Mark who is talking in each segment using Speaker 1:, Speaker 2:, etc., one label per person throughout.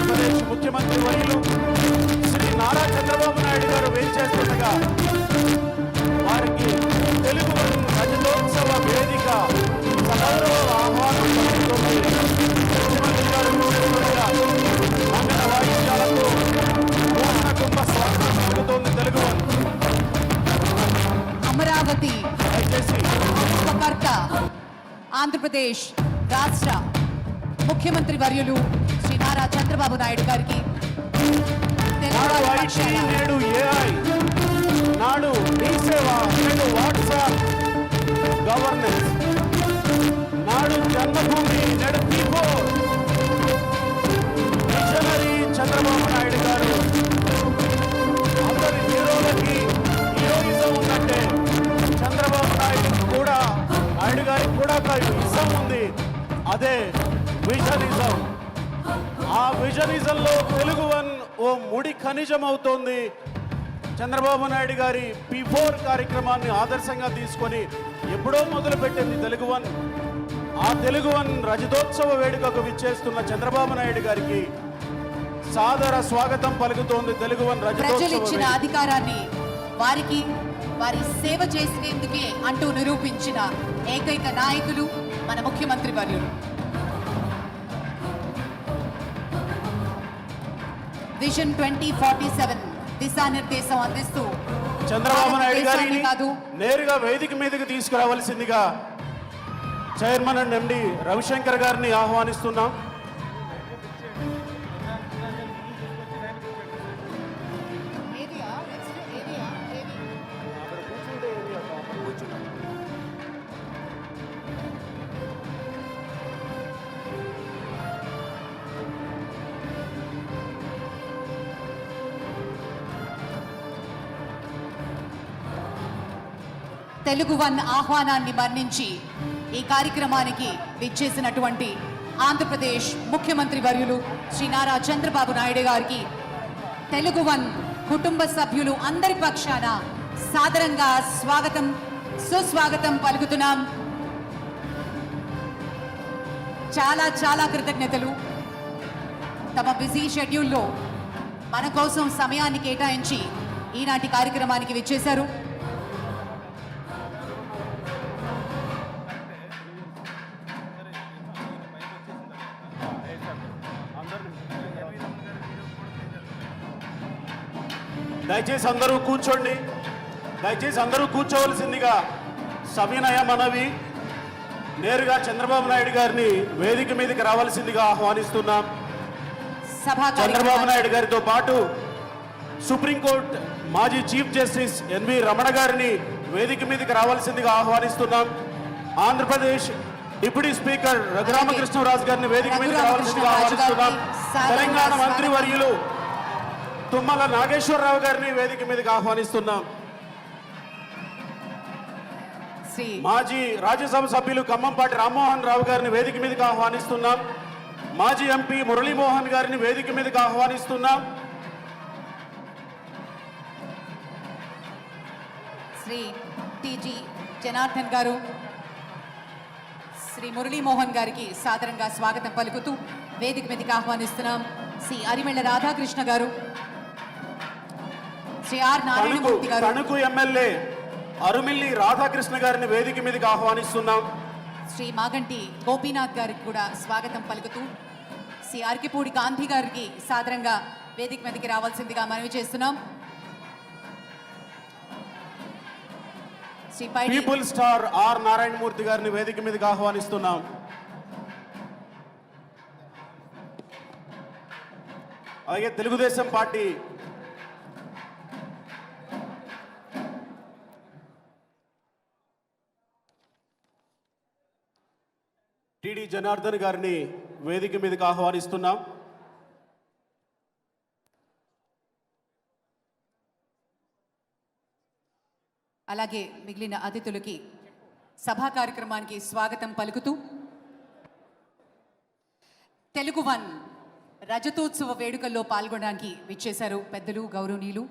Speaker 1: ఆంధ్రప్రదేశ్ ముఖ్యమంత్రి వర్యులు శ్రీ నారా చంద్రబాబు నాయుడు గారు వేచేస్తుండగా వారికి తెలుగు రజతోత్సవ వేదిక సగౌరవ ఆహ్వానం ముఖ్యమంత్రి గారు మంగళ వాయిద్యాలతో పూర్ణ కుంభ స్వాగతం తెలుగు
Speaker 2: అమరావతి ఆంధ్రప్రదేశ్ రాష్ట్ర ముఖ్యమంత్రి వర్యులు నారా చంద్రబాబు నాయుడు గారికి.
Speaker 1: నాడు
Speaker 2: తెలంగాణ
Speaker 1: ఐటీ
Speaker 2: పక్షాన
Speaker 1: నేడు ఏఐ నాడు మీ సేవ నేడు వాట్సాప్ గవర్నెన్స్ నాడు జన్మభూమి నేడు పీపో మిషనరీ చంద్రబాబు నాయుడు గారు అందరి హీరోలకి హీరోయిజం ఉన్నట్టే చంద్రబాబు నాయుడు కూడా నాయుడు గారికి కూడా ఇజం ఉంది. అదే విజనిజం ఆ విజనిజంలో తెలుగు వన్ ఓ ముడి ఖనిజం అవుతోంది చంద్రబాబు నాయుడు గారి పి ఫోర్ కార్యక్రమాన్ని ఆదర్శంగా తీసుకొని ఎప్పుడో మొదలుపెట్టింది తెలుగు వన్ ఆ తెలుగు వన్ రజతోత్సవ వేడుకకు విచ్చేస్తున్న చంద్రబాబు నాయుడు గారికి సాదర స్వాగతం పలుకుతోంది తెలుగు వన్ రజతోత్సవ
Speaker 2: ఇచ్చిన. అధికారాన్ని వారికి వారి సేవ చేసినందుకే అంటూ నిరూపించిన ఏకైక నాయకులు మన ముఖ్యమంత్రి వర్యులు. విజన్ ట్వంటీ ఫార్టీ సెవెన్ దిశానిర్దేశం అందిస్తూ
Speaker 1: చంద్రబాబు నాయుడు గారిని
Speaker 2: కాదు.
Speaker 1: నేరుగా వేదిక మీదకి తీసుకురావాల్సిందిగా చైర్మన్ అండ్ ఎండి రవిశంకర్ గారిని ఆహ్వానిస్తున్నాం.
Speaker 2: తెలుగు వన్ ఆహ్వానాన్ని మన్నించి ఈ కార్యక్రమానికి విచ్చేసినటువంటి ఆంధ్రప్రదేశ్ ముఖ్యమంత్రి వర్యులు శ్రీ నారా చంద్రబాబు నాయుడు గారికి తెలుగు వన్ కుటుంబ సభ్యులు అందరి పక్షాన సాదరంగా స్వాగతం సుస్వాగతం పలుకుతున్నాం. చాలా చాలా కృతజ్ఞతలు. తమ బిజీ షెడ్యూల్లో మన కోసం సమయాన్ని కేటాయించి ఈనాటి కార్యక్రమానికి విచ్చేశారు.
Speaker 1: దయచేసి అందరూ కూర్చోండి. దయచేసి అందరూ కూర్చోవలసిందిగా సవినయ మనవి నేరుగా చంద్రబాబు నాయుడు గారిని వేదిక మీదకి రావాల్సిందిగా ఆహ్వానిస్తున్నాం. చంద్రబాబు నాయుడు గారితో పాటు సుప్రీంకోర్టు మాజీ చీఫ్ జస్టిస్ ఎన్వి రమణ గారిని వేదిక మీదకి రావాల్సిందిగా ఆహ్వానిస్తున్నాం. ఆంధ్రప్రదేశ్ డిప్యూటీ స్పీకర్ రఘురామకృష్ణరాజు గారిని వేదిక మీదకి రావాల్సిందిగా ఆహ్వానిస్తున్నాం. తెలంగాణ మంత్రి వర్యులు తుమ్మల నాగేశ్వరరావు గారిని వేదిక మీదకి ఆహ్వానిస్తున్నాం.
Speaker 2: శ్రీ
Speaker 1: మాజీ రాజ్యసభ సభ్యులు ఖమ్మంపాటి రామ్మోహన్ రావు గారిని వేదిక మీదకి ఆహ్వానిస్తున్నాం. మాజీ ఎంపీ మురళీమోహన్ గారిని వేదిక మీదకి ఆహ్వానిస్తున్నాం.
Speaker 2: శ్రీ టిజి జనార్దన్ గారు శ్రీ మురళీమోహన్ గారికి సాదరంగా స్వాగతం పలుకుతూ వేదిక మీదకి ఆహ్వానిస్తున్నాం. శ్రీ అరిమెళ్ళ రాధాకృష్ణ గారు శ్రీ ఆర్
Speaker 1: తణుకు
Speaker 2: నారాయణమూర్తి గారు.
Speaker 1: తణుకు ఎమ్మెల్యే అరుమిల్లి రాధాకృష్ణ గారిని వేదిక మీదకి ఆహ్వానిస్తున్నాం.
Speaker 2: శ్రీ మాగంటి గోపీనాథ్ గారికి కూడా స్వాగతం పలుకుతూ శ్రీ అరకిపూడి గాంధీ గారికి సాదరంగా వేదిక మీదకి రావాల్సిందిగా మనవి చేస్తున్నాం. Shri
Speaker 1: people star R. Narayanamurthy గారిని వేదిక మీదకి ఆహ్వానిస్తున్నాం. అలాగే తెలుగుదేశం పార్టీ టిడి జనార్దన్ గారిని వేదిక మీదకి ఆహ్వానిస్తున్నాం.
Speaker 2: అలాగే మిగిలిన అతిథులకి సభా కార్యక్రమానికి స్వాగతం పలుకుతూ తెలుగు వన్ రజతోత్సవ వేడుకల్లో పాల్గొనడానికి విచ్చేశారు పెద్దలు గౌరవనీయులు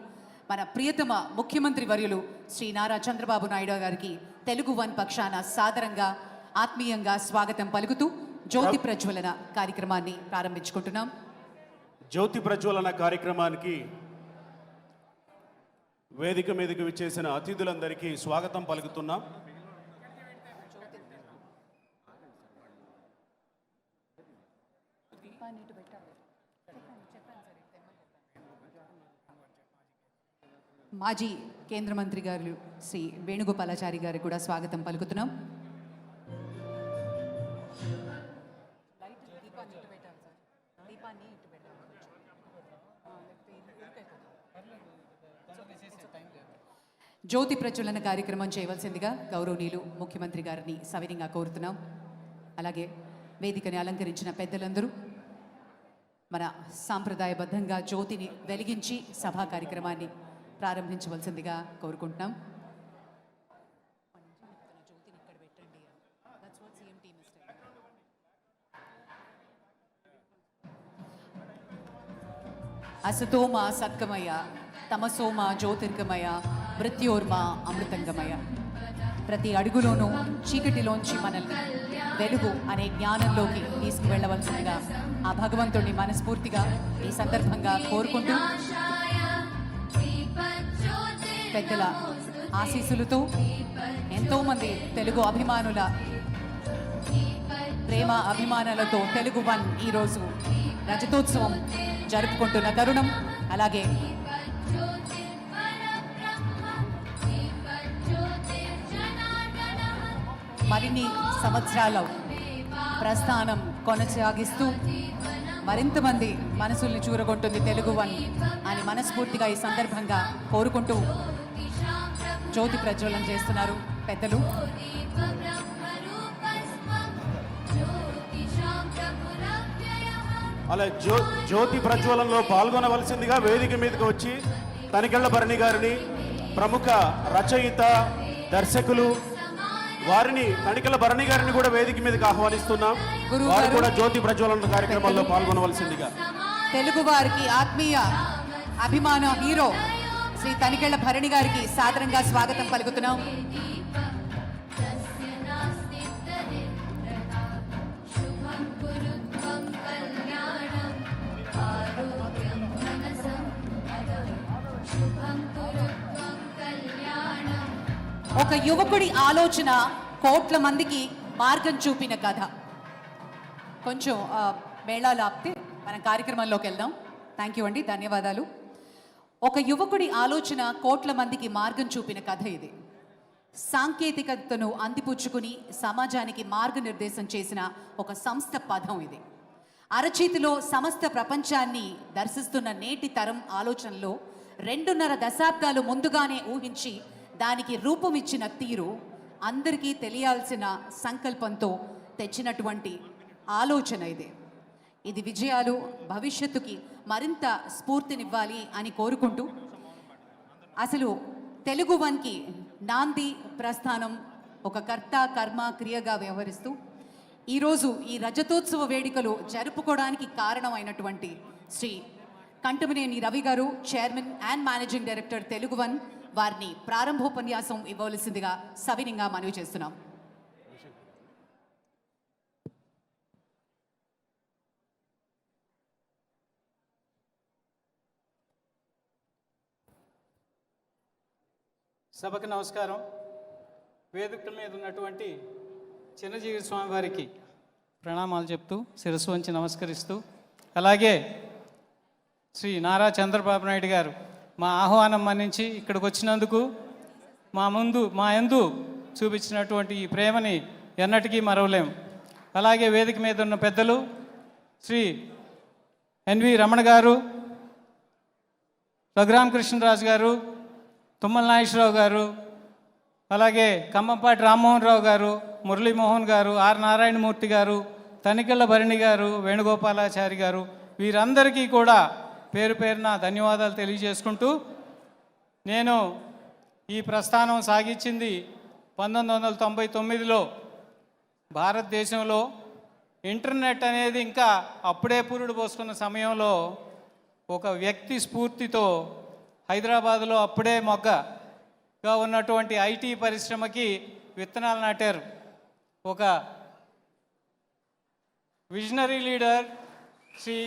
Speaker 2: మన ప్రియతమ ముఖ్యమంత్రి వర్యులు శ్రీ నారా చంద్రబాబు నాయుడు గారికి తెలుగు వన్ పక్షాన సాదరంగా ఆత్మీయంగా స్వాగతం పలుకుతూ జ్యోతి ప్రజ్వలన కార్యక్రమాన్ని ప్రారంభించుకుంటున్నాం.
Speaker 1: జ్యోతి ప్రజ్వలన కార్యక్రమానికి వేదిక మీదకి విచ్చేసిన అతిథులందరికీ స్వాగతం పలుకుతున్నాం.
Speaker 2: మాజీ కేంద్ర మంత్రి గారు శ్రీ వేణుగోపాలాచారి గారికి కూడా స్వాగతం పలుకుతున్నాం. జ్యోతి ప్రజ్వలన కార్యక్రమం చేయవలసిందిగా గౌరవనీయులు ముఖ్యమంత్రి గారిని సవినీయంగా కోరుతున్నాం. అలాగే వేదికని అలంకరించిన పెద్దలందరూ మన సాంప్రదాయబద్ధంగా జ్యోతిని వెలిగించి సభా కార్యక్రమాన్ని ప్రారంభించవలసిందిగా కోరుకుంటున్నాం. అసతోమ సత్కమయ తమసోమ జ్యోతిర్గమయ మృత్యోర్మ అమృతంగమయ. ప్రతి అడుగులోనూ చీకటిలోంచి మనల్ని వెలుగు అనే జ్ఞానంలోకి తీసుకువెళ్ళవలసిందిగా ఆ భగవంతుడిని మనస్ఫూర్తిగా ఈ సందర్భంగా కోరుకుంటూ పెద్దల ఆశీస్సులతో ఎంతోమంది తెలుగు అభిమానుల ప్రేమ అభిమానాలతో తెలుగు వన్ ఈరోజు రజతోత్సవం జరుపుకుంటున్న తరుణం. అలాగే మరిన్ని సంవత్సరాల ప్రస్థానం కొనసాగిస్తూ మరింత మంది మనసుల్ని చూరగొంటుంది తెలుగు వన్ అని మనస్ఫూర్తిగా ఈ సందర్భంగా కోరుకుంటూ జ్యోతి ప్రజ్వలన చేస్తున్నారు పెద్దలు.
Speaker 1: అలా జ్యో జ్యోతి ప్రజ్వలంలో పాల్గొనవలసిందిగా వేదిక మీదకి వచ్చి తనికెళ్ళ భరణి గారిని ప్రముఖ రచయిత దర్శకులు వారిని తనికెళ్ళ భరణి గారిని కూడా వేదిక మీదకి ఆహ్వానిస్తున్నాం వారు. కూడా జ్యోతి ప్రజ్వలన కార్యక్రమంలో పాల్గొనవలసిందిగా
Speaker 2: తెలుగు వారికి ఆత్మీయ అభిమాన హీరో శ్రీ తనికెళ్ళ భరణి గారికి సాదరంగా స్వాగతం పలుకుతున్నాం ఒక యువకుడి ఆలోచన కోట్ల మందికి మార్గం చూపిన కథ. కొంచెం మేళాలు ఆపితే మన కార్యక్రమంలోకి వెళ్దాం. థ్యాంక్ యూ అండి ధన్యవాదాలు. ఒక యువకుడి ఆలోచన కోట్ల మందికి మార్గం చూపిన కథ ఇది. సాంకేతికతను అందిపుచ్చుకుని సమాజానికి మార్గనిర్దేశం చేసిన ఒక సంస్థ పదం ఇది. అరచేతిలో సమస్త ప్రపంచాన్ని దర్శిస్తున్న నేటి తరం ఆలోచనలో రెండున్నర దశాబ్దాలు ముందుగానే ఊహించి దానికి రూపమిచ్చిన తీరు అందరికీ తెలియాల్సిన సంకల్పంతో తెచ్చినటువంటి ఆలోచన ఇది. ఇది విజయాలు భవిష్యత్తుకి మరింత స్ఫూర్తినివ్వాలి అని కోరుకుంటూ అసలు తెలుగు వన్కి నాంది ప్రస్థానం ఒక కర్త కర్మ క్రియగా వ్యవహరిస్తూ ఈరోజు ఈ రజతోత్సవ వేడుకలు జరుపుకోవడానికి కారణమైనటువంటి శ్రీ కంటమనేని రవి గారు chairman and managing director Telugu one వారిని ప్రారంభోపన్యాసం ఇవ్వవలసిందిగా సవినంగా మనవి చేస్తున్నాం.
Speaker 3: సభకు నమస్కారం. వేదికల మీద ఉన్నటువంటి చిన్నజీవి స్వామి వారికి ప్రణామాలు చెప్తూ శిరస్సు వంచి నమస్కరిస్తూ అలాగే శ్రీ నారా చంద్రబాబు నాయుడు గారు మా ఆహ్వానం మన్నించి ఇక్కడికి వచ్చినందుకు మా ముందు మా యందు చూపించినటువంటి ఈ ప్రేమని ఎన్నటికీ మరవలేం. అలాగే వేదిక మీద ఉన్న పెద్దలు శ్రీ ఎన్వి రమణ గారు రఘురామకృష్ణరాజు గారు తుమ్మల నాగేశ్వరరావు గారు అలాగే ఖమ్మంపాటి రామ్మోహన్ రావు గారు మురళీమోహన్ గారు ఆర్ నారాయణమూర్తి గారు తనికెళ్ళ భరణి గారు వేణుగోపాలాచారి గారు వీరందరికీ కూడా పేరు పేరున ధన్యవాదాలు తెలియజేసుకుంటూ నేను ఈ ప్రస్థానం సాగించింది పంతొమ్మిది వందల తొంభై తొమ్మిదిలో భారతదేశంలో ఇంటర్నెట్ అనేది ఇంకా అప్పుడే పురుడు పోసుకున్న సమయంలో ఒక వ్యక్తి స్ఫూర్తితో హైదరాబాదులో అప్పుడే మొగ్గగా ఉన్నటువంటి ఐటీ పరిశ్రమకి విత్తనాలు నాటారు. ఒక విజనరీ లీడర్ శ్రీ